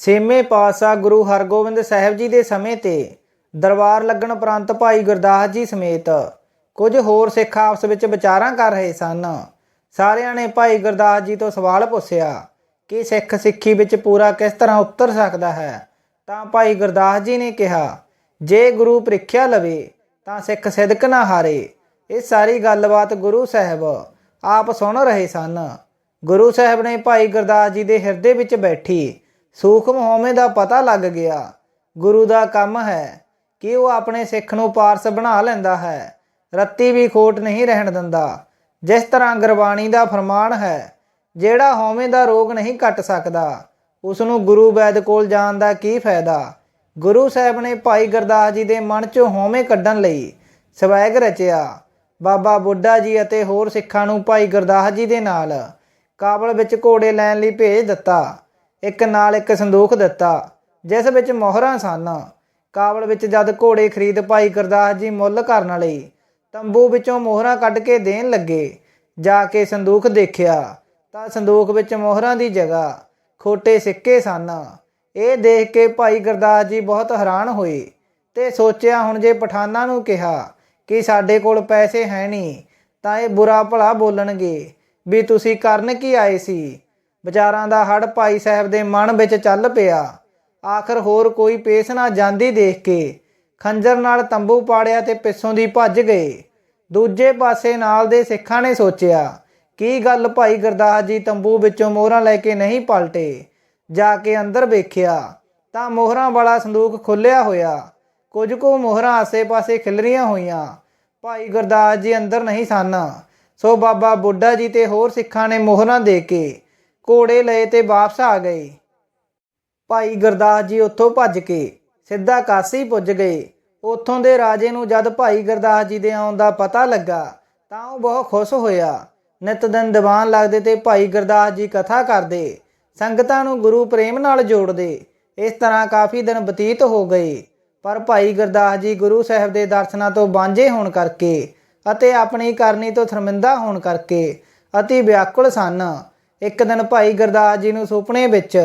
ਛੇਵੇਂ ਪਾਤਸ਼ਾਹ ਗੁਰੂ ਹਰਗੋਬਿੰਦ ਸਾਹਿਬ ਜੀ ਦੇ ਸਮੇਂ ਤੇ ਦਰਬਾਰ ਲੱਗਣ ਉਪਰੰਤ ਭਾਈ ਗੁਰਦਾਸ ਜੀ ਸਮੇਤ ਕੁਝ ਹੋਰ ਸਿੱਖ ਆਪਸ ਵਿੱਚ ਵਿਚਾਰਾਂ ਕਰ ਰਹੇ ਸਨ। ਸਾਰਿਆਂ ਨੇ ਭਾਈ ਗੁਰਦਾਸ ਜੀ ਤੋਂ ਸਵਾਲ ਪੁੱਛਿਆ ਕਿ ਸਿੱਖ ਸਿੱਖੀ ਵਿੱਚ ਪੂਰਾ ਕਿਸ ਤਰ੍ਹਾਂ ਉਤਰ ਸਕਦਾ ਹੈ? ਤਾਂ ਭਾਈ ਗੁਰਦਾਸ ਜੀ ਨੇ ਕਿਹਾ, ਜੇ ਗੁਰੂ ਪ੍ਰੀਖਿਆ ਲਵੇ ਤਾਂ ਸਿੱਖ ਸਿਦਕ ਨਾ ਹਾਰੇ। ਇਹ ਸਾਰੀ ਗੱਲਬਾਤ ਗੁਰੂ ਸਾਹਿਬ ਆਪ ਸੁਣ ਰਹੇ ਸਨ। ਗੁਰੂ ਸਾਹਿਬ ਨੇ ਭਾਈ ਗੁਰਦਾਸ ਜੀ ਦੇ ਹਿਰਦੇ ਵਿੱਚ ਬੈਠੀ ਸੂਖਮ ਹਉਮੈ ਦਾ ਪਤਾ ਲੱਗ ਗਿਆ। ਗੁਰੂ ਦਾ ਕੰਮ ਹੈ ਕਿ ਉਹ ਆਪਣੇ ਸਿੱਖ ਨੂੰ ਪਾਰਸ ਬਣਾ ਲੈਂਦਾ ਹੈ। ਰੱਤੀ ਵੀ ਖੋਟ ਨਹੀਂ ਰਹਿਣ ਦਿੰਦਾ। ਜਿਸ ਤਰ੍ਹਾਂ ਗੁਰਬਾਣੀ ਦਾ ਫਰਮਾਨ ਹੈ, ਜਿਹੜਾ ਹਉਮੈ ਦਾ ਰੋਗ ਨਹੀਂ ਕੱਟ ਸਕਦਾ ਉਸ ਨੂੰ ਗੁਰੂ ਵੈਦ ਕੋਲ ਜਾਣ ਦਾ ਕੀ ਫਾਇਦਾ? ਗੁਰੂ ਸਾਹਿਬ ਨੇ ਭਾਈ ਗੁਰਦਾਸ ਜੀ ਦੇ ਮਨ 'ਚੋਂ ਹਉਮੈ ਕੱਢਣ ਲਈ ਸਵੈਗ ਰਚਿਆ। ਬਾਬਾ ਬੁੱਢਾ ਜੀ ਅਤੇ ਹੋਰ ਸਿੱਖਾਂ ਨੂੰ ਭਾਈ ਗੁਰਦਾਸ ਜੀ ਦੇ ਨਾਲ ਕਾਬਲ ਵਿੱਚ ਘੋੜੇ ਲੈਣ ਲਈ ਭੇਜ ਦਿੱਤਾ। ਇੱਕ ਨਾਲ ਇੱਕ ਸੰਦੂਖ ਦਿੱਤਾ, ਜਿਸ ਵਿੱਚ ਮੋਹਰਾਂ ਸਨ। ਕਾਬਲ ਵਿੱਚ ਜਦ ਘੋੜੇ ਖਰੀਦ ਭਾਈ ਗੁਰਦਾਸ ਜੀ ਮੁੱਲ ਕਰਨ ਲਈ ਤੰਬੂ ਵਿੱਚੋਂ ਮੋਹਰਾਂ ਕੱਢ ਕੇ ਦੇਣ ਲੱਗੇ, ਜਾ ਕੇ ਸੰਦੂਖ ਦੇਖਿਆ, ਤਾਂ ਸੰਦੂਖ ਵਿੱਚ ਮੋਹਰਾਂ ਦੀ ਜਗ੍ਹਾ ਖੋਟੇ ਸਿੱਕੇ ਸਨ। ਇਹ ਦੇਖ ਕੇ ਭਾਈ ਗੁਰਦਾਸ ਜੀ ਬਹੁਤ ਹੈਰਾਨ ਹੋਏ ਤੇ ਸੋਚਿਆ, ਹੁਣ ਜੇ ਪਠਾਨਾਂ ਨੂੰ ਕਿਹਾ ਕਿ ਸਾਡੇ ਕੋਲ ਪੈਸੇ ਹੈ ਨਹੀਂ ਤਾਂ ਇਹ ਬੁਰਾ ਭਲਾ ਬੋਲਣਗੇ ਵੀ ਤੁਸੀਂ ਕਰਨ ਕੀ ਆਏ ਸੀ? ਵਿਚਾਰਾਂ ਦਾ ਹੜ ਭਾਈ ਸਾਹਿਬ ਦੇ ਮਨ ਵਿੱਚ ਚੱਲ ਪਿਆ। ਆਖਰ ਹੋਰ ਕੋਈ ਪੇਸ਼ ਨਾ ਜਾਂਦੀ ਦੇਖ ਕੇ। ਖੰਜਰ ਨਾਲ ਤੰਬੂ ਪਾੜਿਆ ਤੇ ਪਿੱਛੋਂ ਦੀ ਭੱਜ ਗਏ। ਦੂਜੇ ਪਾਸੇ ਨਾਲ ਦੇ ਸਿੱਖਾਂ ਨੇ ਸੋਚਿਆ, ਕੀ ਗੱਲ ਭਾਈ ਗੁਰਦਾਸ ਜੀ ਤੰਬੂ ਵਿੱਚੋਂ ਮੋਹਰਾਂ ਲੈ ਕੇ ਨਹੀਂ ਪਲਟੇ? ਜਾ ਕੇ ਅੰਦਰ ਵੇਖਿਆ, ਤਾਂ ਮੋਹਰਾਂ ਵਾਲਾ ਸੰਦੂਕ ਖੁੱਲਿਆ ਹੋਇਆ। ਕੁਝ ਕੁ ਮੋਹਰਾਂ ਆਸੇ-ਪਾਸੇ ਖਿਲਰੀਆਂ ਹੋਈਆਂ। ਭਾਈ ਗੁਰਦਾਸ ਜੀ ਅੰਦਰ ਨਹੀਂ ਸਨ। ਸੋ ਬਾਬਾ ਬੁੱਢਾ ਜੀ ਤੇ ਹੋਰ ਸਿੱਖਾਂ ਨੇ ਮੋਹਰਾਂ ਦੇ ਕੇ ਘੋੜੇ ਲਏ ਤੇ ਵਾਪਸ ਆ ਗਏ। ਭਾਈ ਗੁਰਦਾਸ ਜੀ ਉੱਥੋਂ ਭੱਜ ਕੇ ਸਿੱਧਾ ਕਾਸੀ ਪੁੱਜ ਗਏ। ਉੱਥੋਂ ਦੇ ਰਾਜੇ ਨੂੰ ਜਦ ਭਾਈ ਗੁਰਦਾਸ ਜੀ ਦੇ ਆਉਣ ਦਾ ਪਤਾ ਲੱਗਾ, ਤਾਂ ਉਹ ਬਹੁਤ ਖੁਸ਼ ਹੋਇਆ। ਨਿਤ ਦਿਨ ਦੀਵਾਨ ਲੱਗਦੇ ਤੇ ਭਾਈ ਗੁਰਦਾਸ ਜੀ ਕਥਾ ਕਰਦੇ, ਸੰਗਤਾਂ ਨੂੰ ਗੁਰੂ ਪ੍ਰੇਮ ਨਾਲ ਜੋੜਦੇ, ਇਸ ਤਰ੍ਹਾਂ ਕਾਫੀ ਦਿਨ ਬਤੀਤ ਹੋ ਗਏ। ਪਰ ਭਾਈ ਗੁਰਦਾਸ ਜੀ ਗੁਰੂ ਸਾਹਿਬ ਦੇ ਦਰਸ਼ਨਾਂ ਤੋਂ ਵਾਂਝੇ ਹੋਣ ਕਰਕੇ ਅਤੇ ਆਪਣੀ ਕਰਨੀ ਤੋਂ ਸ਼ਰਮਿੰਦਾ ਹੋਣ ਕਰਕੇ ਅਤੀ ਵਿਆਕੁਲ ਸਨ। ਇੱਕ ਦਿਨ ਭਾਈ ਗੁਰਦਾਸ ਜੀ ਨੂੰ ਸੁਪਨੇ ਵਿੱਚ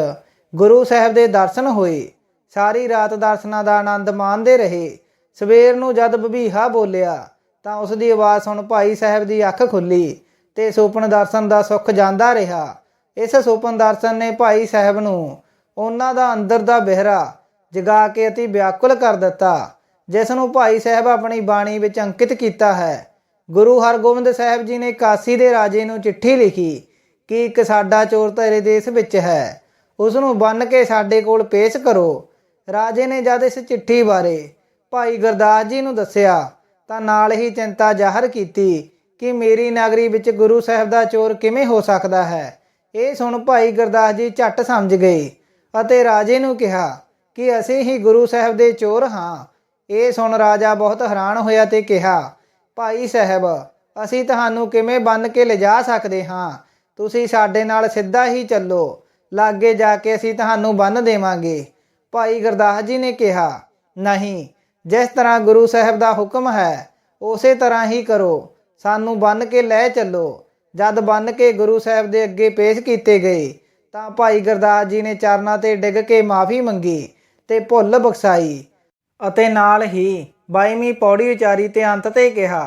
ਗੁਰੂ ਸਾਹਿਬ ਦੇ ਦਰਸ਼ਨ ਹੋਏ। ਸਾਰੀ ਰਾਤ ਦਰਸ਼ਨਾਂ ਦਾ ਆਨੰਦ ਮਾਣਦੇ ਰਹੇ। ਸਵੇਰ ਨੂੰ ਜਦ ਬਬੀਹਾ ਬੋਲਿਆ, ਤਾਂ ਉਸ ਦੀ ਆਵਾਜ਼ ਸੁਣ ਭਾਈ ਸਾਹਿਬ ਦੀ ਅੱਖ ਖੁੱਲੀ ਤੇ ਸੁਪਨ ਦਰਸ਼ਨ ਦਾ ਸੁੱਖ ਜਾਂਦਾ ਰਿਹਾ। ਇਸ ਸੁਪਨ ਦਰਸ਼ਨ ਨੇ ਭਾਈ ਸਾਹਿਬ ਨੂੰ ਉਹਨਾਂ ਦਾ ਅੰਦਰ ਦਾ ਬਿਹਰਾ ਜਗਾ ਕੇ ਅਤੀ ਵਿਆਕੁਲ ਕਰ ਦਿੱਤਾ, ਜਿਸ ਨੂੰ ਭਾਈ ਸਾਹਿਬ ਆਪਣੀ ਬਾਣੀ ਵਿੱਚ ਅੰਕਿਤ ਕੀਤਾ ਹੈ। ਗੁਰੂ ਹਰਗੋਬਿੰਦ ਸਾਹਿਬ ਜੀ ਨੇ ਕਾਸੀ ਦੇ ਰਾਜੇ ਨੂੰ ਚਿੱਠੀ ਲਿਖੀ ਕਿ ਇੱਕ ਸਾਡਾ ਚੋਰ ਤੇਰੇ ਦੇਸ਼ ਵਿੱਚ ਹੈ। ਉਸ ਨੂੰ ਬੰਨ ਕੇ ਸਾਡੇ ਕੋਲ ਪੇਸ਼ ਕਰੋ। ਰਾਜੇ ਨੇ ਜਦ ਇਸ ਚਿੱਠੀ ਬਾਰੇ ਭਾਈ ਗੁਰਦਾਸ ਜੀ ਨੂੰ ਦੱਸਿਆ, ਤਾਂ ਨਾਲ ਹੀ ਚਿੰਤਾ ਜ਼ਾਹਰ ਕੀਤੀ ਕਿ ਮੇਰੀ ਨਗਰੀ ਵਿੱਚ ਗੁਰੂ ਸਾਹਿਬ ਦਾ ਚੋਰ ਕਿਵੇਂ ਹੋ ਸਕਦਾ ਹੈ। ਇਹ ਸੁਣ ਭਾਈ ਗੁਰਦਾਸ ਜੀ ਝੱਟ ਸਮਝ ਗਏ ਅਤੇ ਰਾਜੇ ਨੂੰ ਕਿਹਾ ਕਿ ਅਸੀਂ ਹੀ ਗੁਰੂ ਸਾਹਿਬ ਦੇ ਚੋਰ ਹਾਂ। ਇਹ ਸੁਣ ਰਾਜਾ ਬਹੁਤ ਹੈਰਾਨ ਹੋਇਆ ਤੇ ਕਿਹਾ, ਭਾਈ ਸਾਹਿਬ, ਅਸੀਂ ਤੁਹਾਨੂੰ ਕਿਵੇਂ ਬੰਨ ਕੇ ਲਿਜਾ ਸਕਦੇ ਹਾਂ? ਤੁਸੀਂ ਸਾਡੇ ਨਾਲ ਸਿੱਧਾ ਹੀ ਚੱਲੋ। ਲਾਗੇ ਜਾ ਕੇ ਅਸੀਂ ਤੁਹਾਨੂੰ ਬੰਨ ਦੇਵਾਂਗੇ। ਭਾਈ ਗੁਰਦਾਸ ਜੀ ਨੇ ਕਿਹਾ, ਨਹੀਂ, ਜਿਸ ਤਰ੍ਹਾਂ ਗੁਰੂ ਸਾਹਿਬ ਦਾ ਹੁਕਮ ਹੈ, ਉਸੇ ਤਰ੍ਹਾਂ ਹੀ ਕਰੋ। ਸਾਨੂੰ ਬੰਨ ਕੇ ਲੈ ਚੱਲੋ। ਜਦ ਬੰਨ ਕੇ ਗੁਰੂ ਸਾਹਿਬ ਦੇ ਅੱਗੇ ਪੇਸ਼ ਕੀਤੇ ਗਏ, ਤਾਂ ਭਾਈ ਗੁਰਦਾਸ ਜੀ ਨੇ ਚਰਨਾਂ ਤੇ ਡਿੱਗ ਕੇ ਮਾਫੀ ਮੰਗੀ ਤੇ ਭੁੱਲ ਬਖਸ਼ਾਈ ਅਤੇ ਨਾਲ ਹੀ 22ਵੀਂ ਪੌੜੀ ਵਿਚਾਰੀ ਤੇ ਅੰਤ ਤੇ ਕਿਹਾ,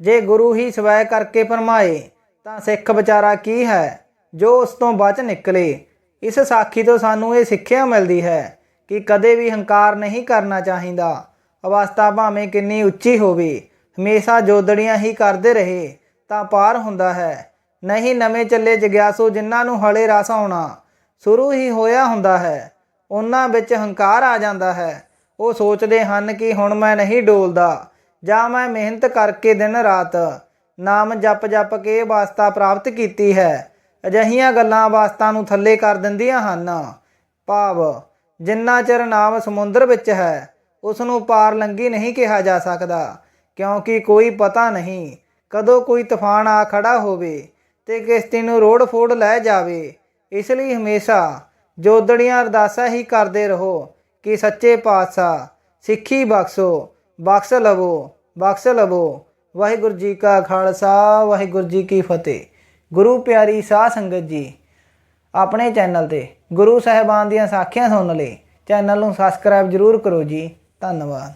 ਜੇ ਗੁਰੂ ਹੀ ਸਵੈ ਕਰਕੇ ਫਰਮਾਏ ਤਾਂ ਸਿੱਖ ਵਿਚਾਰਾ ਕੀ ਹੈ, ਜੋ ਉਸ ਤੋਂ ਬਚ ਨਿਕਲੇ? ਇਸ ਸਾਖੀ ਤੋਂ ਸਾਨੂੰ ਇਹ ਸਿੱਖਿਆ ਮਿਲਦੀ ਹੈ ਕਿ ਕਦੇ ਵੀ ਹੰਕਾਰ ਨਹੀਂ ਕਰਨਾ ਚਾਹੀਦਾ। ਅਵਸਥਾ ਭਾਵੇਂ ਕਿੰਨੀ ਉੱਚੀ ਹੋਵੇ, ਹਮੇਸ਼ਾ ਜੋਦੜੀਆਂ ਹੀ ਕਰਦੇ ਰਹੇ ਤਾਂ ਪਾਰ ਹੁੰਦਾ ਹੈ। ਨਹੀਂ ਨਵੇਂ ਚੱਲੇ ਜਗਿਆਸੂ ਜਿਨ੍ਹਾਂ ਨੂੰ ਹਲੇ ਰਸ ਆਉਣਾ, ਸ਼ੁਰੂ ਹੀ ਹੋਇਆ ਹੁੰਦਾ ਹੈ। ਉਹਨਾਂ ਵਿੱਚ ਹੰਕਾਰ ਆ ਜਾਂਦਾ ਹੈ। ਉਹ ਸੋਚਦੇ ਹਨ ਕਿ ਹੁਣ ਮੈਂ ਨਹੀਂ ਡੋਲਦਾ, ਜਾਂ ਮੈਂ ਮਿਹਨਤ ਕਰਕੇ ਦਿਨ ਰਾਤ ਨਾਮ ਜਪ ਜਪ ਕੇ ਵਾਸਤਾ ਪ੍ਰਾਪਤ ਕੀਤੀ ਹੈ। ਅਜਹੀਆਂ ਗੱਲਾਂ ਵਾਸਤਾ ਨੂੰ ਥੱਲੇ ਕਰ ਦਿੰਦੀਆਂ ਹਨ। ਭਾਵ, ਜਿੰਨਾ ਚਿਰ ਨਾਮ ਸਮੁੰਦਰ ਵਿੱਚ ਹੈ ਉਸ ਨੂੰ ਪਾਰ ਲੰਗੀ ਨਹੀਂ ਕਿਹਾ ਜਾ ਸਕਦਾ, ਕਿਉਂਕਿ ਕੋਈ ਪਤਾ ਨਹੀਂ ਕਦੋਂ ਕੋਈ ਤੂਫਾਨ ਆ ਖੜਾ ਹੋਵੇ ਤੇ ਕਿਸ਼ਤੀ ਨੂੰ ਰੋੜ ਫੋੜ ਲੈ ਜਾਵੇ। ਇਸ ਲਈ ਹਮੇਸ਼ਾ ਜੋਦੜੀਆਂ ਅਰਦਾਸਾਂ ਹੀ ਕਰਦੇ ਰਹੋ ਕਿ ਸੱਚੇ ਪਾਤਸ਼ਾਹ, ਸਿੱਖੀ ਬਖਸ਼ੋ, ਬਖਸ਼ ਲਵੋ ਬਖਸ਼ ਲਵੋ। ਵਾਹਿਗੁਰੂ ਜੀ ਕਾ ਖਾਲਸਾ, ਵਾਹਿਗੁਰੂ ਜੀ ਕੀ ਫਤਿਹ। ਗੁਰੂ ਪਿਆਰੀ ਸਾਧ ਸੰਗਤ ਜੀ, ਆਪਣੇ ਚੈਨਲ ਤੇ ਗੁਰੂ ਸਾਹਿਬਾਨ ਦੀਆਂ ਸਾਖੀਆਂ ਸੁਣਨ ਲਈ ਚੈਨਲ ਨੂੰ ਸਬਸਕ੍ਰਾਈਬ ਜ਼ਰੂਰ ਕਰੋ ਜੀ। ਧੰਨਵਾਦ।